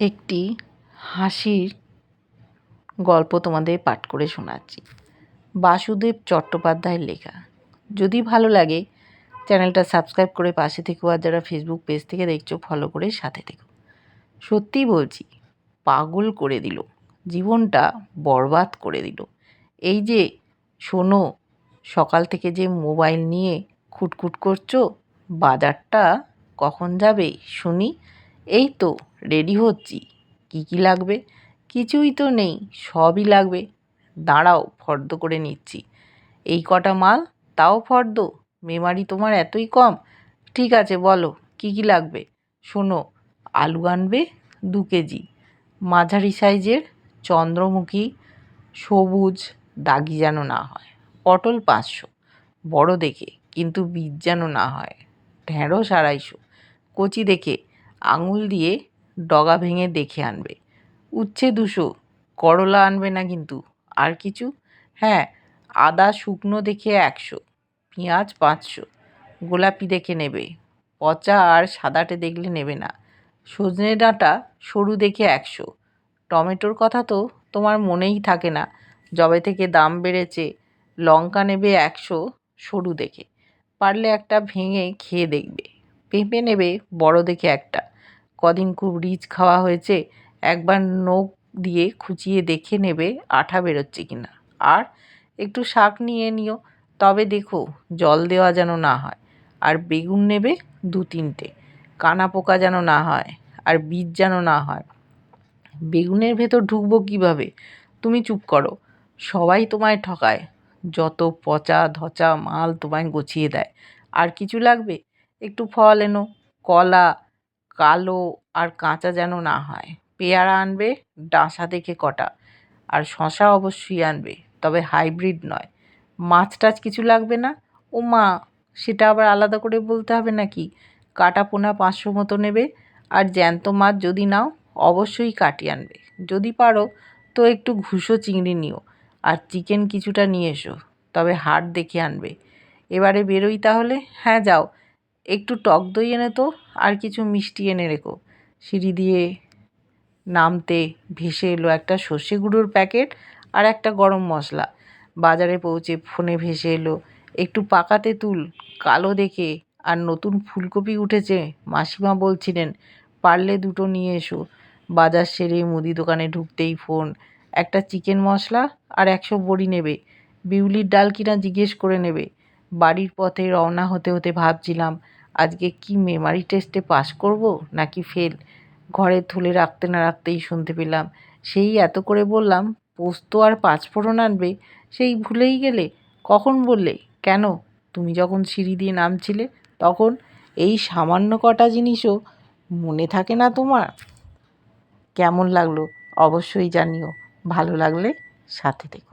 একটি হাসির গল্প তোমাদের পাঠ করে শোনাচ্ছি। বাসুদেব চট্টোপাধ্যায়ের লেখা। যদি ভালো লাগে, চ্যানেলটা সাবস্ক্রাইব করে পাশে থেকো আর যারা ফেসবুক পেজ থেকে দেখছ ফলো করে সাথে থেকো। সত্যি বলছি, পাগল করে দিল। জীবনটা বরবাদ করে দিল। এই যে শোনো, সকাল থেকে যে মোবাইল নিয়ে খুটখুট করছ, বাজারটা কখন যাবে শুনি। এই তো রেডি হচ্ছি। কী কী লাগবে? কিছুই তো নেই, সবই লাগবে। দাঁড়াও, ফর্দ করে নিচ্ছি। এই কটা মাল, তাও ফর্দ? মেমারি তোমার এতই কম। ঠিক আছে, বলো, কী কী লাগবে? শোনো, আলু আনবে দু কেজি। মাঝারি সাইজের চন্দ্রমুখী, সবুজ, দাগি যেন না হয়। পটল পাঁচশো। বড় দেখে, কিন্তু বীজ যেন না হয়। ঢেঁড়স আড়াইশো। কচি দেখে আঙুল দিয়ে ডগা ভেঙে দেখে আনবে। উচ্ছে দুশো, করলা আনবে না কিন্তু। আর কিছু? হ্যাঁ আদা শুকনো দেখে একশো, পেঁয়াজ পাঁচশো, গোলাপি দেখে নেবে। পচা আর সাদাটে দেখলে নেবে না। সজনে ডাঁটা সরু দেখে একশো। টমেটোর কথা তো তোমার মনেই থাকে না। যবে থেকে দাম বেড়েছে, লঙ্কা নেবে একশো, সরু দেখে। পারলে একটা ভেঙে খেয়ে দেখবে। পেঁপে নেবে বড় দেখে একটা। কদিন খুব রিচ খাওয়া হয়েছে, একবার নখ দিয়ে খুঁচিয়ে দেখে নেবে আঠা বেরোচ্ছে কি না আর একটু শাক নিয়ে নিও, তবে দেখো জল দেওয়া যেন না হয়, আর বেগুন নেবে দু তিনটে, কানা পোকা যেন না হয়, আর বীজ যেন না হয়। বেগুনের ভেতর ঢুকবো কীভাবে? তুমি চুপ করো, সবাই তোমায় ঠকায়, যত পচা ধচা মাল তোমায় গছিয়ে দেয়। আর কিছু লাগবে? একটু ফল এনো, কলা কালো আর কাঁচা যেন না হয়। পেয়ারা আনবে ডাঁশা দেখে কটা। আর শশা অবশ্যই আনবে, তবে হাইব্রিড নয়। মাছ টাছ কিছু লাগবে না? ও মা সেটা আবার আলাদা করে বলতে হবে নাকি? কাটা পোনা পাঁচশো মতো নেবে, আর জ্যান্ত মাছ যদি নাও, অবশ্যই কাটি আনবে। যদি পারো, তো একটু ঘুষো চিংড়ি নিও, আর চিকেন কিছুটা নিয়ে এসো, তবে হাড় দেখে আনবে। এবারে বেরোই তাহলে? হ্যাঁ যাও। একটু টক দই এনে তো, আর কিছু মিষ্টি এনে রেখো। সিঁড়ি দিয়ে নামতে ভেসে এলো একটা সর্ষে গুঁড়োর প্যাকেট আর একটা গরম মশলা। বাজারে পৌঁছে ফোনে ভেসে এলো, একটু পাকা তেঁতুল, কালো দেখে, আর নতুন ফুলকপি উঠেছে। মাসিমা বলছিলেন, পারলে দুটো নিয়ে এসো। বাজার সেরে মুদি দোকানে ঢুকতেই ফোন, একটা চিকেন মশলা আর একশো বড়ি নেবে। বিউলির ডাল কিনা জিজ্ঞেস করে নেবে। বাড়ির পথে রওনা হতে হতে ভাবছিলাম আজকে কি মেমারি টেস্টে পাস করব? নাকি ফেল ঘরে থলে রাখতে না রাখতেই শুনতে পেলাম। সেই এত করে বললাম, পোস্ত আর পাঁচফোড়ন আনবে। সেই ভুলেই গেলে। কখন বললে? কেন? তুমি যখন সিঁড়ি দিয়ে নামছিলে, তখন এই সামান্য কটা জিনিসও মনে থাকে না তোমার? কেমন লাগল? অবশ্যই জানিও। ভালো লাগলে সাথে থেকো।